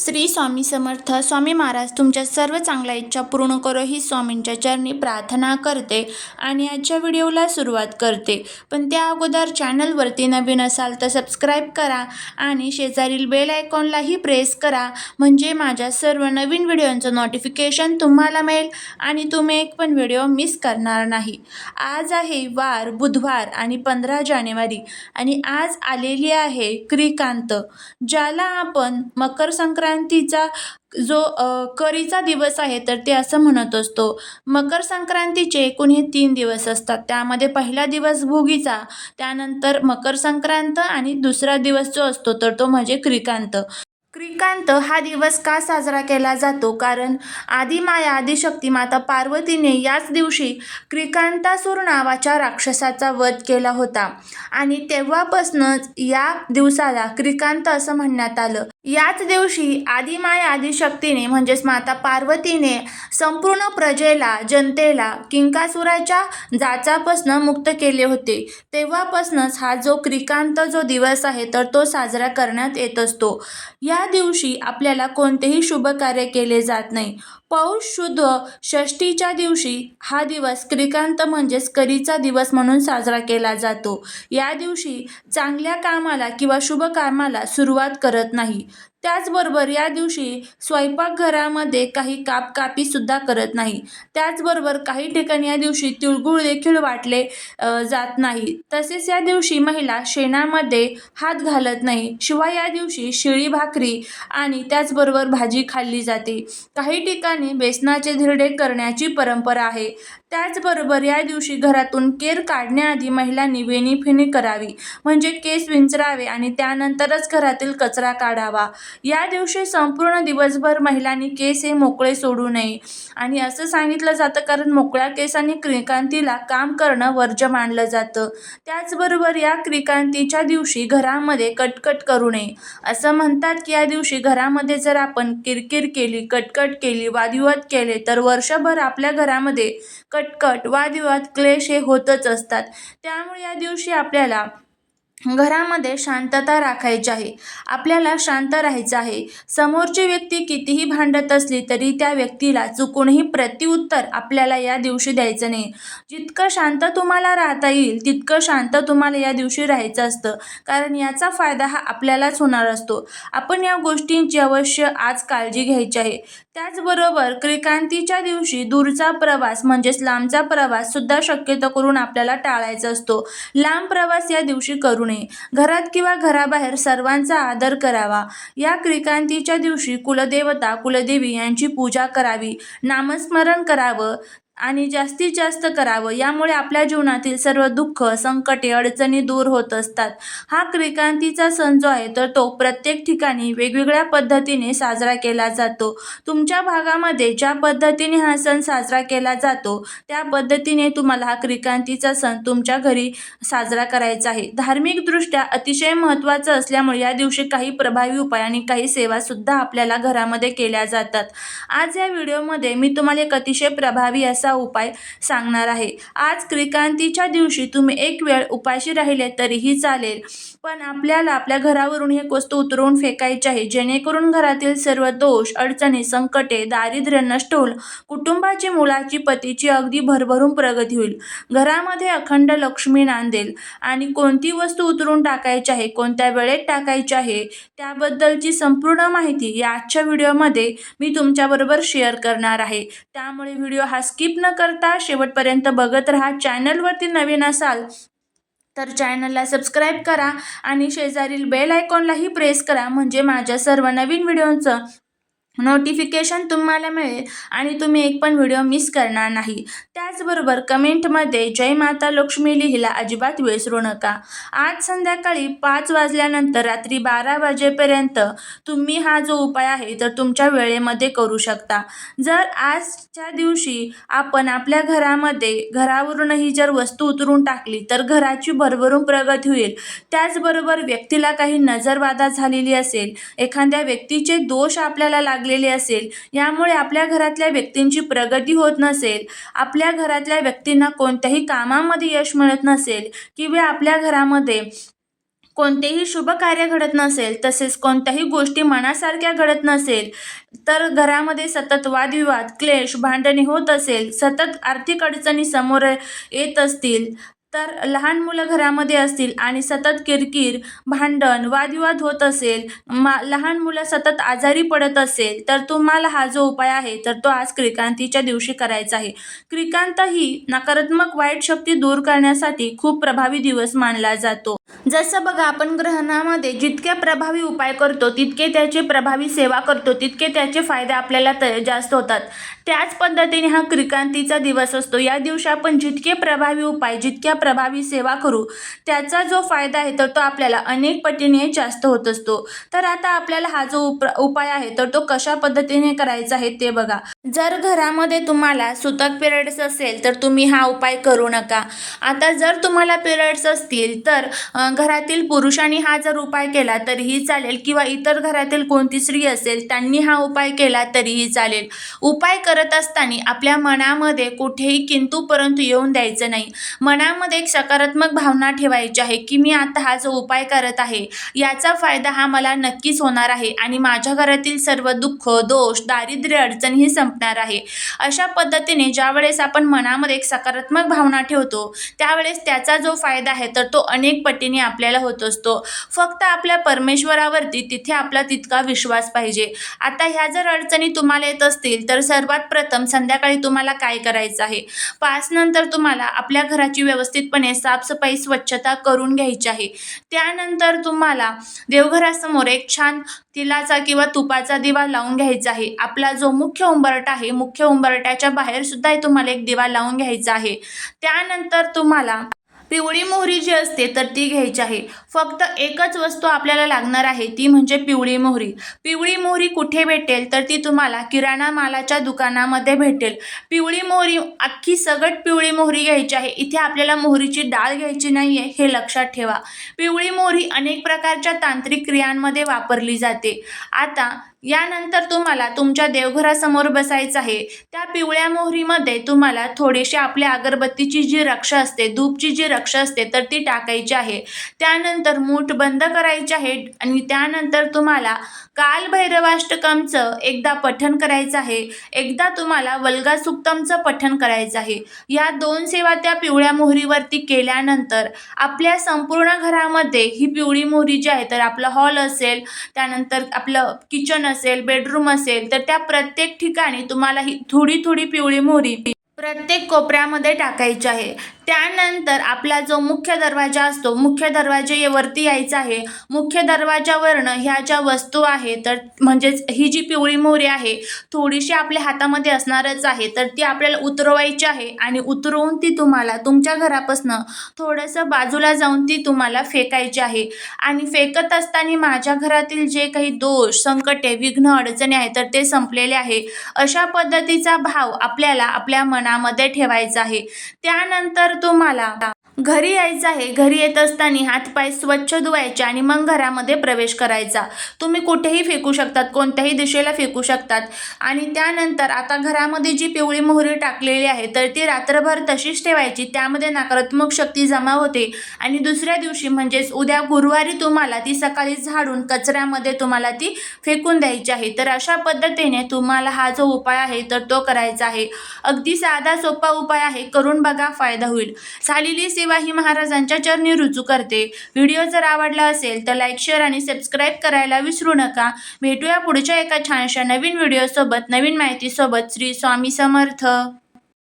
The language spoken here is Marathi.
श्री स्वामी समर्थ स्वामी महाराज तुमच्या सर्व चांगल्या इच्छा पूर्ण करो ही स्वामींच्या चरणी प्रार्थना करते आणि आजच्या व्हिडिओला सुरुवात करते. पण त्या अगोदर चॅनलवरती नवीन असाल तर सबस्क्राईब करा आणि शेजारील बेल आयकॉनलाही प्रेस करा. म्हणजे माझ्या सर्व नवीन व्हिडिओंचं नोटिफिकेशन तुम्हाला मिळेल आणि तुम्ही एक पण व्हिडिओ मिस करणार नाही. आज आहे वार बुधवार आणि पंधरा जानेवारी आणि आज आलेली आहे क्रिकांत ज्याला आपण मकर संक्रांत संक्रांतीचा जो करीचा दिवस आहे तर ते असं म्हणत असतो मकर संक्रांतीचे एकूण हे तीन दिवस असतात. त्यामध्ये पहिला दिवस भोगीचा त्यानंतर मकर संक्रांत आणि दुसरा दिवस जो असतो तर तो म्हणजे क्रिकांत. क्रिकांत हा दिवस का साजरा केला जातो? कारण आदिमाया आदिशक्ती माता पार्वतीने याच दिवशी क्रिकांतासूर नावाच्या राक्षसाचा वध केला होता. आणि तेव्हापासूनच या दिवसाला क्रिकांत असं म्हणण्यात आलं. याच दिवशी आदिमाया आदिशक्तीने म्हणजेच माता पार्वतीने संपूर्ण प्रजेला जनतेला किंकासुराच्या जाचापासनं मुक्त केले होते. तेव्हापासूनच हा जो क्रिकांत जो दिवस आहे तर तो साजरा करण्यात येत असतो. या दिवशी आपल्याला कोणतेही शुभ कार्य केले जात नाही. पौष शुद्ध षष्टीच्या दिवशी हा दिवस क्रिकांत म्हणजेच करीचा दिवस म्हणून साजरा केला जातो. या दिवशी चांगल्या कामाला किंवा शुभ कामाला सुरुवात करत नाही. त्याचबरोबर या दिवशी स्वयंपाकघरामध्ये काही कापकापीसुद्धा करत नाही. त्याचबरोबर काही ठिकाणी या दिवशी तिळगुळ देखील वाटले जात नाही. तसेच या दिवशी महिला शेणामध्ये हात घालत नाही. शिवाय या दिवशी शिळी भाकरी आणि त्याचबरोबर भाजी खाल्ली जाते. काही ठिकाणी बेसनाचे धिरडे करण्याची परंपरा आहे. त्याचबरोबर या दिवशी घरातून केर काढण्याआधी महिलांनी वेणीफिणी करावी. म्हणजे केस विंचरावे आणि त्यानंतरच घरातील कचरा काढावा. या दिवशी संपूर्ण दिवसभर महिलांनी केस हे मोकळे सोडू नये. आणि असं सांगितलं जातं कारण मोकळ्या केसांनी क्रिकांतीला काम करणं वर्ज्य मानलं जातं. त्याचबरोबर या क्रिकांतीच्या दिवशी घरामध्ये कटकट करू नये. असं म्हणतात की या दिवशी घरामध्ये जर आपण किरकिर केली कटकट केली वादविवाद केले तर वर्षभर आपल्या घरामध्ये कट कटकट वादविवाद क्लेश हे होतच असतात. त्यामुळे या दिवशी आपल्याला घरामध्ये शांतता राखायची आहे. आपल्याला शांत राहायचं आहे. समोरची व्यक्ती कितीही भांडत असली तरी त्या व्यक्तीला चुकूनही प्रतिउत्तर आपल्याला या दिवशी द्यायचं नाही. जितकं शांत तुम्हाला राहता येईल तितकं शांत तुम्हाला या दिवशी राहायचं असतं. कारण याचा फायदा हा आपल्यालाच होणार असतो. आपण या गोष्टींची अवश्य आज काळजी घ्यायची आहे. त्याचबरोबर क्रिकांतीच्या दिवशी दूरचा प्रवास म्हणजेच लांबचा प्रवास सुद्धा शक्यतो करून आपल्याला टाळायचा असतो. लांब प्रवास या दिवशी करू नये. घरात किंवा घराबाहेर सर्वांचा आदर करावा. या क्रिकांतीच्या दिवशी कुलदेवता कुलदेवी यांची पूजा करावी. नामस्मरण करावं. आणि जास्तीत जास्त करावं. यामुळे आपल्या जीवनातील सर्व दुःख संकटे अडचणी दूर होत असतात. हा क्रिकांतीचा सण जो आहे तर तो प्रत्येक ठिकाणी वेगवेगळ्या पद्धतीने साजरा केला जातो. तुमच्या भागामध्ये ज्या पद्धतीने हा सण साजरा केला जातो त्या पद्धतीने तुम्हाला हा क्रिकांतीचा सण तुमच्या घरी साजरा करायचा आहे. धार्मिकदृष्ट्या अतिशय महत्त्वाचं असल्यामुळे या दिवशी काही प्रभावी उपाय आणि काही सेवासुद्धा आपल्याला घरामध्ये केल्या जातात. आज या व्हिडिओमध्ये मी तुम्हाला एक अतिशय प्रभावी असा उपाय सांगणार आहे? आज क्रिकांतीच्या दिवशी तुम्ही एक वेळ उपाशी राहिले तरीही चालेल. पण आपल्याला आपल्या घरावरून एक वस्तू उतरवून फेकायची आहे. जेणेकरून घरातील सर्व दोष अडचणी संकटे दारिद्र्य नष्ट होईल. कुटुंबाची मुलाची पतीची अगदी भरभरून प्रगती होईल. घरामध्ये अखंड लक्ष्मी नांदेल. आणि कोणती वस्तू उतरून टाकायची आहे कोणत्या वेळेत टाकायची आहे त्याबद्दलची संपूर्ण माहिती या आजच्या व्हिडिओमध्ये मी तुमच्याबरोबर शेअर करणार आहे. त्यामुळे व्हिडिओ हा स्किप न करता शेवटपर्यंत बघत राहा. चॅनलवरती नवीन असाल तर चॅनलला सबस्क्राईब करा आणि शेजारील बेल आयकॉनलाही प्रेस करा. म्हणजे माझ्या सर्व नवीन व्हिडिओंचं नोटिफिकेशन तुम्हाला मिळेल आणि तुम्ही एक पण व्हिडिओ मिस करणार नाही. त्याचबरोबर कमेंटमध्ये जय माता लक्ष्मी लिहिला अजिबात विसरू नका. आज संध्याकाळी पाच वाजल्यानंतर रात्री बारा वाजेपर्यंत तुम्ही हा जो उपाय आहे तर तुमच्या वेळेमध्ये करू शकता. जर आजच्या दिवशी आपण आपल्या घरामध्ये घरावरूनही जर वस्तू उतरून टाकली तर घराची भरभरून प्रगती होईल. त्याचबरोबर व्यक्तीला काही नजरबाधा झालेली असेल एखाद्या व्यक्तीचे दोष आपल्याला लागलेले असेल. यामुळे आपल्या घरातल्या व्यक्तींची प्रगती होत नसेल. आपल्या घरातल्या व्यक्तींना कोणत्याही कामामध्ये यश मिळत नसेल किंवा आपल्या घरामध्ये कोणतेही शुभ कार्य घडत नसेल तसेच कोणत्याही गोष्टी मनासारख्या घडत नसेल तर घरामध्ये सतत वादविवाद क्लेश भांडणे होत असेल सतत आर्थिक अडचणी समोर येत असतील तर लहान मुलं घरामध्ये असतील आणि सतत किरकिर भांडण वादविवाद होत असेल मा लहान मुलं सतत आजारी पडत असेल तर तुम्हाला हा जो उपाय आहे तर तो आज क्रिकांतीच्या दिवशी करायचा आहे. क्रिकांत ही नकारात्मक वाईट शक्ती दूर करण्यासाठी खूप प्रभावी दिवस मानला जातो. जसं बघा आपण ग्रहणामध्ये जितके प्रभावी उपाय करतो तितके त्याची प्रभावी सेवा करतो तितके त्याचे फायदे आपल्याला त जास्त होतात. त्याच पद्धतीने हा क्रिकांतीचा दिवस असतो. या दिवशी आपण जितके प्रभावी उपाय जितक्या प्रभावी सेवा करू त्याचा जो फायदा आहे तर तो आपल्याला अनेक पटीने जास्त होत असतो. तर आता आपल्याला हा जो उप उपाय आहे तर तो कशा पद्धतीने करायचा आहे ते बघा. जर घरामध्ये तुम्हाला सुतक पिरियड्स असेल तर तुम्ही हा उपाय करू नका. आता जर तुम्हाला पिरियड्स असतील तर घरातील पुरुषांनी हा जर उपाय केला तरीही चालेल किंवा इतर घरातील कोणती स्त्री असेल त्यांनी हा उपाय केला तरीही चालेल. उपाय करत असताना आपल्या मनामध्ये कुठेही किंतू परंतु येऊन द्यायचं नाही. मनामध्ये एक सकारात्मक भावना ठेवायची आहे की मी आता हा जो उपाय करत आहे याचा फायदा हा मला नक्कीच होणार आहे आणि माझ्या घरातील सर्व दुःख दोष दारिद्र्य अडचण ही संपणार आहे. अशा पद्धतीने ज्यावेळेस आपण मनामध्ये एक सकारात्मक भावना ठेवतो त्यावेळेस त्याचा जो फायदा आहे तर तो अनेक पटीने आपल्याला होत असतो. फक्त आपल्या परमेश्वरावरती तिथे आपला तितका विश्वास पाहिजे. आता ह्या जर अडचणी तुम्हाला येत असतील तर सर्वात प्रथम संध्याकाळी तुम्हाला काय करायचं आहे? पाच नंतर तुम्हाला आपल्या घराची व्यवस्थितपणे साफसफाई स्वच्छता करून घ्यायची आहे. त्यानंतर तुम्हाला देवघरासमोर एक छान तिलाचा किंवा तुपाचा दिवा लावून घ्यायचा आहे. आपला जो मुख्य उंबरटा आहे मुख्य उंबरट्याच्या बाहेर सुद्धा तुम्हाला एक दिवा लावून घ्यायचा आहे. त्यानंतर तुम्हाला पिवळी मोहरी जी असते तर ती घ्यायची आहे. फक्त एकच वस्तू आपल्याला लागणार आहे ती म्हणजे पिवळी मोहरी. पिवळी मोहरी कुठे भेटेल तर ती तुम्हाला किराणा मालाच्या दुकानामध्ये भेटेल. पिवळी मोहरी अख्खी सगट पिवळी मोहरी घ्यायची आहे. इथे आपल्याला मोहरीची डाळ घ्यायची नाही आहे हे लक्षात ठेवा. पिवळी मोहरी अनेक प्रकारच्या तांत्रिक क्रियांमध्ये वापरली जाते. आता यानंतर तुम्हाला तुमच्या देवघरासमोर बसायचं आहे. त्या पिवळ्या मोहरीमध्ये तुम्हाला थोडीशी आपल्या अगरबत्तीची जी रक्षा असते धूपची जी रक्षा असते तर ती टाकायची आहे. त्यानंतर मूठ बंद करायची आहे आणि त्यानंतर तुम्हाला कालभैरवाष्टकमचं एकदा पठण करायचं आहे. एकदा तुम्हाला वल्गासुक्तमचं पठण करायचं आहे. या दोन सेवा त्या पिवळ्या मोहरीवरती केल्यानंतर आपल्या संपूर्ण घरामध्ये ही पिवळी मोहरी जी आहे तर आपलं हॉल असेल त्यानंतर आपलं किचन असेल बेडरूम असेल तर त्या प्रत्येक ठिकाणी तुम्हाला ही थोडी थोडी पिवळी मोहरी प्रत्येक कोपऱ्यामध्ये टाकायची आहे. त्यानंतर आपला जो मुख्य दरवाजा असतो मुख्य दरवाजेवरती यायचा आहे. मुख्य दरवाजावरनं ह्या ज्या वस्तू आहे तर म्हणजेच ही जी पिवळी मोहरी आहे थोडीशी आपल्या हातामध्ये असणारच आहे. तर ती आपल्याला उतरवायची आहे आणि उतरवून ती तुम्हाला तुमच्या घरापासनं थोडंसं बाजूला जाऊन ती तुम्हाला फेकायची आहे. आणि फेकत असताना माझ्या घरातील जे काही दोष संकटे विघ्न अडचणी आहेत तर ते संपलेले आहे. अशा पद्धतीचा भाव आपल्याला आपल्या मनामध्ये ठेवायचं आहे. त्यानंतर तुम्हाला घरी यायचं आहे. घरी येत असताना हातपाय स्वच्छ धुवायचे आणि मग घरामध्ये प्रवेश करायचा. तुम्ही कुठेही फेकू शकतात कोणत्याही दिशेला फेकू शकतात. आणि त्यानंतर आता घरामध्ये जी पिवळी मोहरी टाकलेली आहे तर ती रात्रभर तशीच ठेवायची. त्यामध्ये नकारात्मक शक्ती जमा होते. आणि दुसऱ्या दिवशी म्हणजेच उद्या गुरुवारी तुम्हाला ती सकाळी झाडून कचऱ्यामध्ये तुम्हाला ती फेकून द्यायची आहे. तर अशा पद्धतीने तुम्हाला हा जो उपाय आहे तर तो करायचा आहे. अगदी साधा सोपा उपाय आहे. करून बघा फायदा होईल. झालेली सेवा ही महाराजांच्या चरणी रुजू करते. व्हिडिओ जर आवडला असेल तर लाईक शेअर आणि सबस्क्राईब करायला विसरू नका. भेटूया पुढच्या एका छानशा नवीन व्हिडिओसोबत. नवीन माहितीसोबत श्री स्वामी समर्थ.